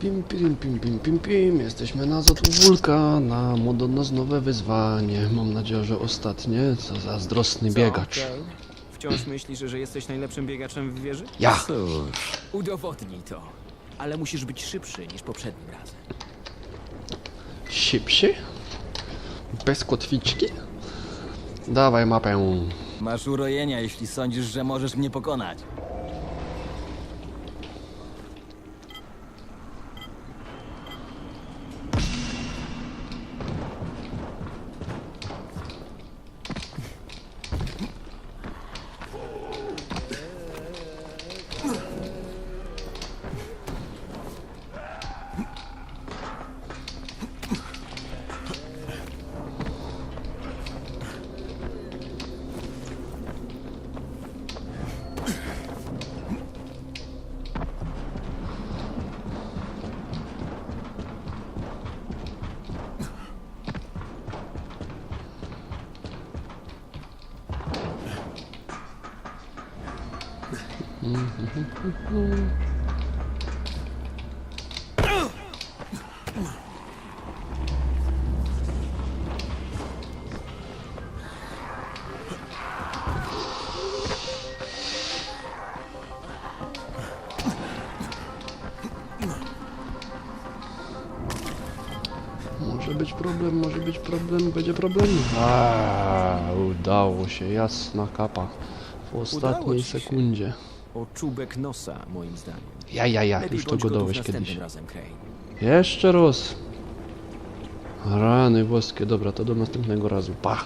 Pim, pim, pim, pim, pim, pim. Jesteśmy na Zatłówulka, na do nas nowe wyzwanie. Mam nadzieję, że ostatnie. Co zazdrosny biegacz. Wciąż myślisz, że jesteś najlepszym biegaczem w wieży? Ja! Cóż, Udowodnij to. Ale musisz być szybszy niż poprzednim razem. Szybszy? Bez kotwiczki? Dawaj mapę. masz urojenia, jeśli sądzisz, że możesz mnie pokonać. Może być problem, może być problem, będzie problem. A, udało się, jasna kapa. W ostatniej sekundzie. O czubek nosa, moim zdaniem. Ja, ja, ja, Lepiej już to bądź gotów godałeś następnym kiedyś. razem, Crane. Jeszcze raz. Rany boskie, dobra, to do następnego razu. Pa!